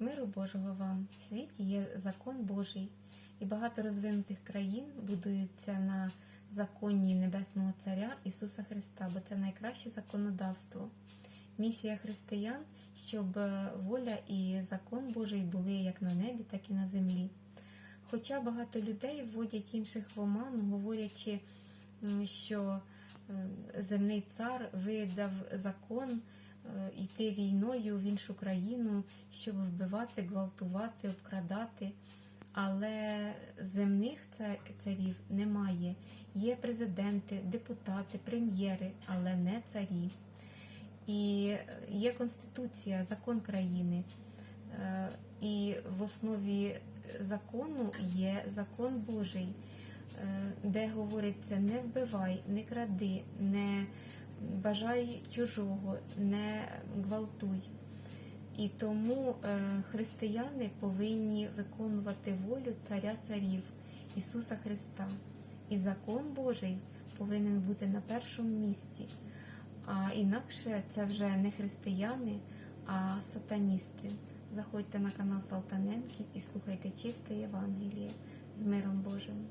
Миру Божого вам! В світі є закон Божий, і багато розвинутих країн будуються на законі Небесного Царя Ісуса Христа, бо це найкраще законодавство. Місія християн, щоб е, воля і закон Божий були як на небі, так і на землі. Хоча багато людей вводять інших в оману, говорячи, що земний цар видав закон йти війною в іншу країну, щоб вбивати, гвалтувати, обкрадати. Але земних царів немає. Є президенти, депутати, прем'єри, але не царі. І е, є конституція, закон країни. Е, І в основі закону є закон Божий, е, де говориться не вбивай, не кради, не бажай чужого, не гвалтуй. І тому е, християни повинні виконувати волю Царя Царів Ісуса Христа. І закон Божий повинен бути на першому місці. А інакше це вже не християни, а сатаністи. Заходьте на канал Салтаненків і слухайте чисте Євангеліє з миром Божим.